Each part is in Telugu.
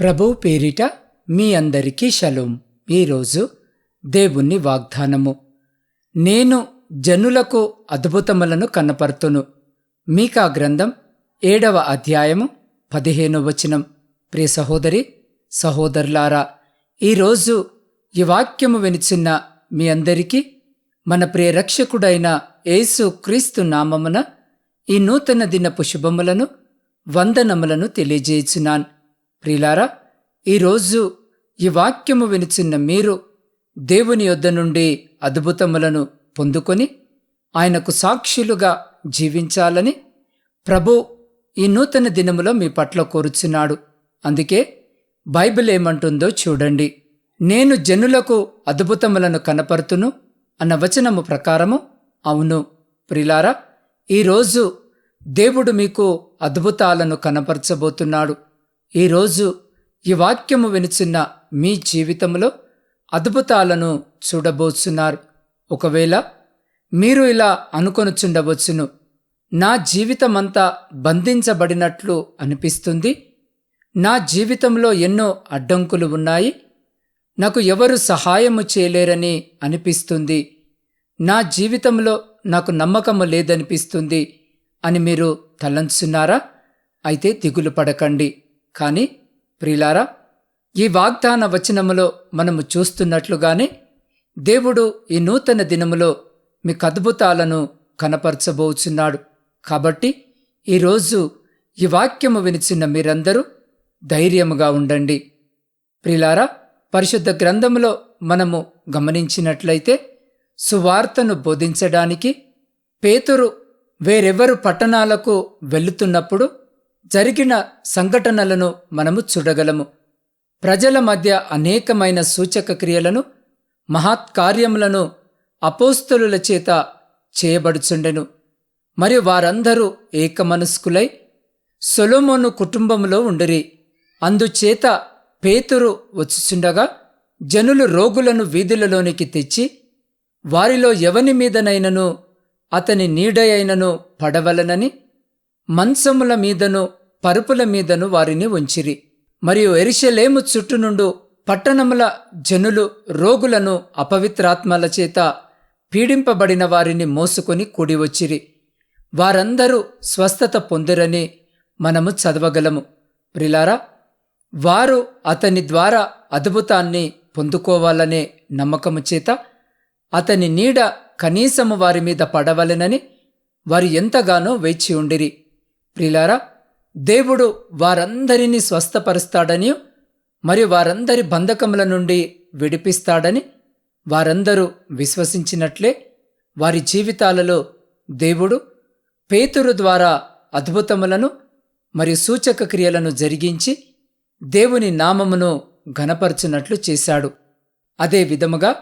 ప్రభు పేరిట మీ అందరికీ షలోం. ఈరోజు దేవుని వాగ్దానము. నేను జనులకు అద్భుతములను కనపరుతును. మీకా గ్రంథం ఏడవ అధ్యాయము పదిహేను వచనం. ప్రియ సహోదరి సహోదరులారా ఈరోజు ఈ వాక్యము వినిచిన్న మీ అందరికీ మన ప్రియ రక్షకుడైన యేసు క్రీస్తు నామమున ఈ నూతన దినపు శుభములను వందనములను తెలియజేయుచున్నాను. ప్రిలారా ఈరోజు ఈ వాక్యము వినిచిన్న మీరు దేవుని యొద్ద నుండి అద్భుతములను పొందుకొని ఆయనకు సాక్షులుగా జీవించాలని ప్రభు ఈ నూతన దినములో మీ పట్ల కోరుచున్నాడు. అందుకే బైబిల్ ఏమంటుందో చూడండి. నేను జనులకు అద్భుతములను కనపరుతును అన్న వచనము ప్రకారము అవును. ప్రిలారా ఈరోజు దేవుడు మీకు అద్భుతాలను కనపరచబోతున్నాడు. ఈరోజు ఈ వాక్యము వినుచున్న మీ జీవితంలో అద్భుతాలను చూడబోతున్నారు ఒకవేళ మీరు ఇలా అనుకొనుచుండవచ్చును నా జీవితమంతా బంధించబడినట్లు అనిపిస్తుంది. నా జీవితంలో ఎన్నో అడ్డంకులు ఉన్నాయి. నాకు ఎవరు సహాయము చేయలేరని అనిపిస్తుంది. నా జీవితంలో నాకు నమ్మకము లేదనిపిస్తుంది అని మీరు తలంచున్నారా? అయితే దిగులు పడకండి. కానీ ప్రిలారా ఈ వాగ్దాన వచనములో మనము చూస్తున్నట్లుగానే దేవుడు ఈ నూతన దినములో మీకు అద్భుతాలను కనపరచబోచున్నాడు. కాబట్టి ఈరోజు ఈ వాక్యము వినిచిన మీరందరూ ధైర్యముగా ఉండండి. ప్రిలారా పరిశుద్ధ గ్రంథములో మనము గమనించినట్లయితే సువార్తను బోధించడానికి పేతురు వేరెవరు పట్టణాలకు వెళుతున్నప్పుడు జరిగిన సంఘటనలను మనము చూడగలము. ప్రజల మధ్య అనేకమైన సూచక క్రియలను మహత్కార్యములను అపోస్తలుల చేత చేయబడుచుండెను. మరియు వారందరూ ఏకమనస్కులై సొలోమోను కుటుంబంలో ఉండిరి. అందుచేత పేతురు వచ్చుచుండగా జనులు రోగులను వీధులలోనికి తెచ్చి వారిలో ఎవని మీదనైనను అతని నీడయైనను పడవలనని మంచముల మీదను పరుపుల మీదను వారిని ఉంచిరి. మరియు ఎరిశలేము చుట్టునుండు పట్టణముల జనులు రోగులను అపవిత్రాత్మల చేత పీడింపబడిన వారిని మోసుకొని కూడివచ్చిరి. వారందరూ స్వస్థత పొందిరని మనము చదవగలము. ప్రిలారా వారు అతని ద్వారా అద్భుతాన్ని పొందుకోవాలనే నమ్మకము చేత అతని నీడ కనీసము వారి మీద పడవలెనని వారు ఎంతగానో వేచి ఉండిరి. ప్రిలారా దేవుడు వారందరినీ స్వస్థపరుస్తాడని మరియు వారందరి బంధకముల నుండి విడిపిస్తాడని వారందరూ విశ్వసించినట్లే వారి జీవితాలలో దేవుడు పేతురు ద్వారా అద్భుతములను మరియు సూచక క్రియలను జరిగించి దేవుని నామమును ఘనపరచునట్లు చేశాడు. అదే విధముగా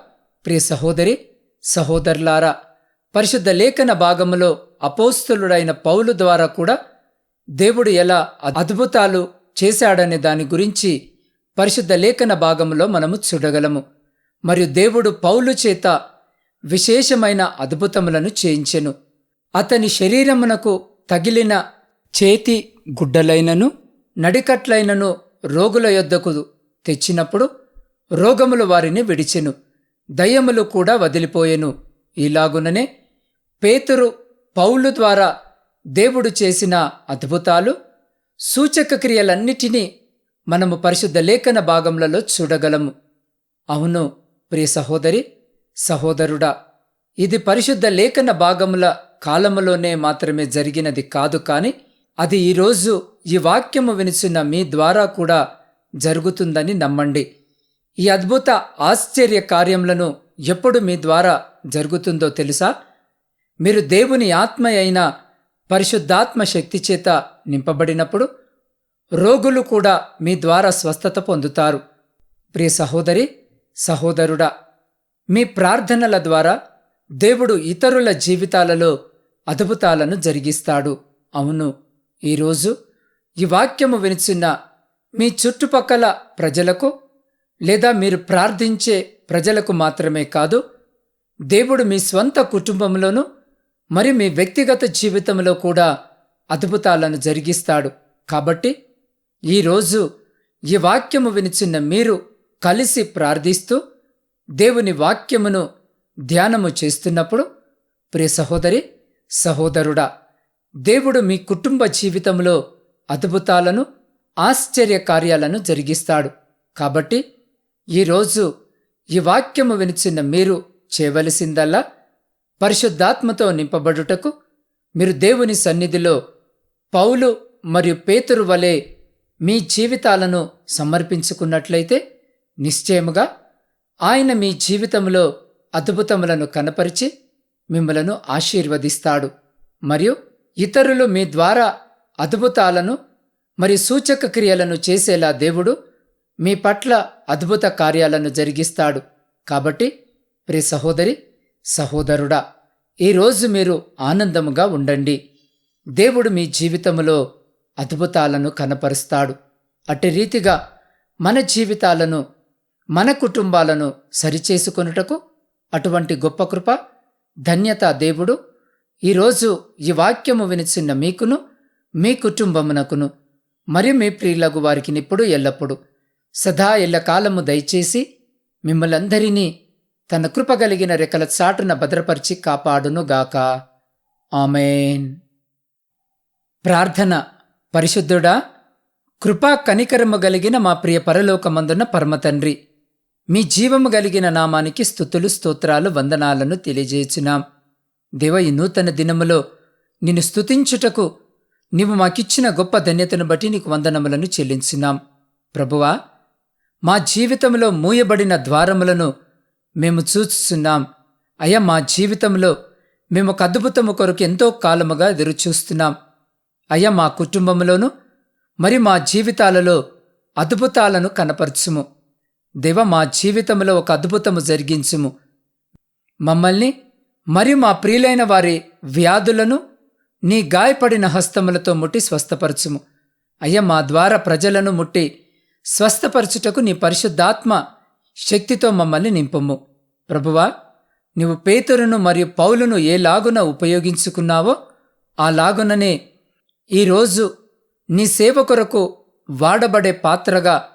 ప్రియ సహోదరి సహోదరులారా పరిశుద్ధ లేఖన భాగములో అపోస్తులుడైన పౌలు ద్వారా కూడా దేవుడు ఎలా అద్భుతాలు చేశాడనే దాని గురించి పరిశుద్ధ లేఖన భాగంలో మనము చూడగలము. మరియు దేవుడు పౌలు చేత విశేషమైన అద్భుతములను చేయించెను. అతని శరీరమునకు తగిలిన చేతి గుడ్డలైనను నడికట్లైనను రోగుల యొద్దకు తెచ్చినప్పుడు రోగములు వారిని విడిచెను. దయ్యములు కూడా వదిలిపోయెను. ఇలాగుననే పేతురు పౌలు ద్వారా దేవుడు చేసిన అద్భుతాలు సూచక క్రియలన్నిటినీ మనము పరిశుద్ధ లేఖన భాగములలో చూడగలము. అవును ప్రియ సహోదరి సహోదరుడా ఇది పరిశుద్ధ లేఖన భాగముల కాలములోనే మాత్రమే జరిగినది కాదు కాని అది ఈరోజు ఈ వాక్యము వినిచిన మీ ద్వారా కూడా జరుగుతుందని నమ్మండి. ఈ అద్భుత ఆశ్చర్య కార్యములను ఎప్పుడు మీ ద్వారా జరుగుతుందో తెలుసా? మీరు దేవుని ఆత్మ అయిన పరిశుద్ధాత్మ శక్తి చేత నింపబడినప్పుడు రోగులు కూడా మీ ద్వారా స్వస్థత పొందుతారు. ప్రియ సహోదరి సహోదరుడా మీ ప్రార్థనల ద్వారా దేవుడు ఇతరుల జీవితాలలో అద్భుతాలను జరిగిస్తాడు. అవును ఈరోజు ఈ వాక్యము వినిచిన మీ చుట్టుపక్కల ప్రజలకు లేదా మీరు ప్రార్థించే ప్రజలకు మాత్రమే కాదు దేవుడు మీ స్వంత కుటుంబంలోనూ మరి మీ వ్యక్తిగత జీవితంలో కూడా అద్భుతాలను జరిగిస్తాడు. కాబట్టి ఈరోజు ఈ వాక్యము వినిచిన్న మీరు కలిసి ప్రార్థిస్తూ దేవుని వాక్యమును ధ్యానము చేస్తున్నప్పుడు ప్రియ సహోదరి సహోదరుడా దేవుడు మీ కుటుంబ జీవితంలో అద్భుతాలను ఆశ్చర్య కార్యాలను జరిగిస్తాడు. కాబట్టి ఈరోజు ఈ వాక్యము వినిచిన్న మీరు చేయవలసిందల్లా పరిశుద్ధాత్మతో నింపబడుటకు మీరు దేవుని సన్నిధిలో పౌలు మరియు పేతురు వలె మీ జీవితాలను సమర్పించుకున్నట్లయితే నిశ్చయముగా ఆయన మీ జీవితంలో అద్భుతములను కనపరిచి మిమ్మలను ఆశీర్వదిస్తాడు. మరియు ఇతరులు మీ ద్వారా అద్భుతాలను మరియు సూచక క్రియలను చేసేలా దేవుడు మీ పట్ల అద్భుత కార్యాలను జరిగిస్తాడు. కాబట్టి ప్రియ సహోదరి సహోదరుడా ఈరోజు మీరు ఆనందముగా ఉండండి. దేవుడు మీ జీవితంలో అద్భుతాలను కనపరుస్తాడు. అట్టి రీతిగా మన జీవితాలను మన కుటుంబాలను సరిచేసుకొనుటకు అటువంటి గొప్ప కృప ధన్యత దేవుడు ఈరోజు ఈ వాక్యము వినిచిన్న మీకును మీ కుటుంబమునకును మరియు మీ ప్రియులకు వారికి ఇప్పుడు ఎల్లప్పుడు. సదా ఎల్లకాలము దయచేసి మిమ్మలందరినీ తన కృప కలిగిన రెక్కల చాటున భద్రపరిచి కాపాడునుగాక. ఆమెన్. ప్రార్థన. పరిశుద్ధుడా కృపా కనికరము కలిగిన మా ప్రియ పరలోకమందున పరమతండ్రి మీ జీవము కలిగిన నామానికి స్థుతులు స్తోత్రాలు వందనాలను తెలియజేచున్నాం దేవ ఈ నూతన దినములో నిన్ను స్తుతించుటకు నీవు మాకిచ్చిన గొప్ప ధన్యతను బట్టి నీకు వందనములను చెల్లించున్నాం. ప్రభువా మా జీవితంలో మూయబడిన ద్వారములను మేము చూస్తున్నాం. అయ్యా మా జీవితంలో మేము ఒక అద్భుతము కొరకు ఎంతో కాలముగా ఎదురుచూస్తున్నాం. అయ్యా మా కుటుంబంలోను మరి మా జీవితాలలో అద్భుతాలను కనపరచుము. దేవ మా జీవితంలో ఒక అద్భుతము జరిగించుము. మమ్మల్ని మరియు మా ప్రియులైన వారి వ్యాధులను నీ గాయపడిన హస్తములతో ముట్టి స్వస్థపరచుము. అయ్యా మా ద్వారా ప్రజలను ముట్టి స్వస్థపరచుటకు నీ పరిశుద్ధాత్మ శక్తితో మమ్మల్ని నింపము. ప్రభువా నీవు పేతురును మరియు పౌలును ఏలాగున ఉపయోగించుకున్నావో ఆ లాగుననే ఈరోజు నీ సేవ కొరకు వాడబడే పాత్రగా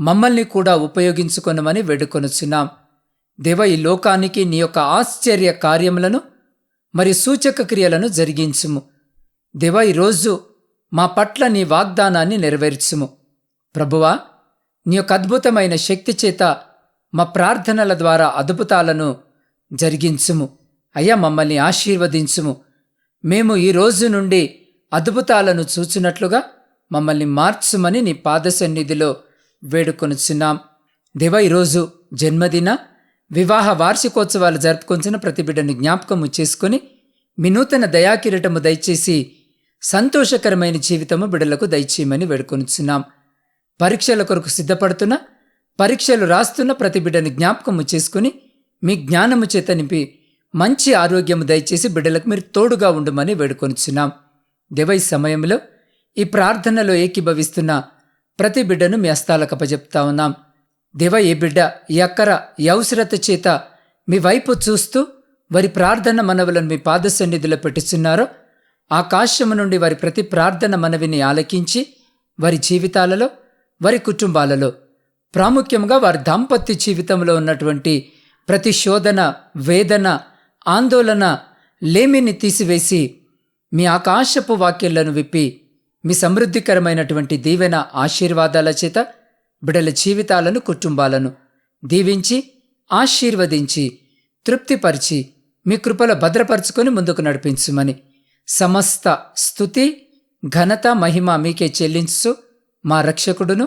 మమ్మల్ని కూడా ఉపయోగించుకొనమని వేడుకొనుచున్నాం. దేవ ఈ లోకానికి నీ యొక్క ఆశ్చర్య కార్యములను మరి సూచక క్రియలను జరిగించుము. దేవ ఈరోజు మా పట్ల నీ వాగ్దానాన్ని నెరవేర్చుము. ప్రభువా నీ యొక్క అద్భుతమైన శక్తి చేత మా ప్రార్థనల ద్వారా అద్భుతాలను జరిగించుము. అయ్యా మమ్మల్ని ఆశీర్వదించుము. మేము ఈ రోజు నుండి అద్భుతాలను చూచినట్లుగా మమ్మల్ని మార్చుమని నీ పాద సన్నిధిలో వేడుకొనుచున్నాం. దేవ ఈరోజు జన్మదిన వివాహ వార్షికోత్సవాలు జరుపుకొంచిన ప్రతి బిడ్డను జ్ఞాపకము చేసుకుని మీ నూతన దయాకిరటము దయచేసి సంతోషకరమైన జీవితము బిడ్డలకు దయచేయమని వేడుకొనుచున్నాం. పరీక్షల కొరకు సిద్ధపడుతున్న పరీక్షలు రాస్తున్న ప్రతి బిడ్డను జ్ఞాపకము చేసుకుని మీ జ్ఞానము చేత నింపి మంచి ఆరోగ్యము దయచేసి బిడ్డలకు మీరు తోడుగా ఉండమని వేడుకొనిచున్నాం. దేవ ఈ సమయంలో ఈ ప్రార్థనలో ఏకీభవిస్తున్న ప్రతి బిడ్డను మీ హస్తాలకు అప్పజెప్తా ఉన్నాం. దేవ ఏ బిడ్డ ఈ అక్కర ఈ అవసరత చేత మీ వైపు చూస్తూ వారి ప్రార్థన మనవులను మీ పాద సన్నిధిలో పెట్టుచున్నారో ఆకాశము నుండి వారి ప్రతి ప్రార్థన మనవిని ఆలకించి వారి జీవితాలలో వారి కుటుంబాలలో ప్రాముఖ్యంగా వారి దాంపత్య జీవితంలో ఉన్నటువంటి ప్రతి శోధన వేదన ఆందోళన లేమిని తీసివేసి మీ ఆకాశపు వాక్యాలను విప్పి మీ సమృద్ధికరమైనటువంటి దీవెన ఆశీర్వాదాల చేత బిడల జీవితాలను కుటుంబాలను దీవించి ఆశీర్వదించి తృప్తిపరిచి మీ కృపలో భద్రపరుచుకొని ముందుకు నడిపించుమని సమస్త స్థుతి ఘనత మహిమ మీకే చెల్లించు మా రక్షకుడును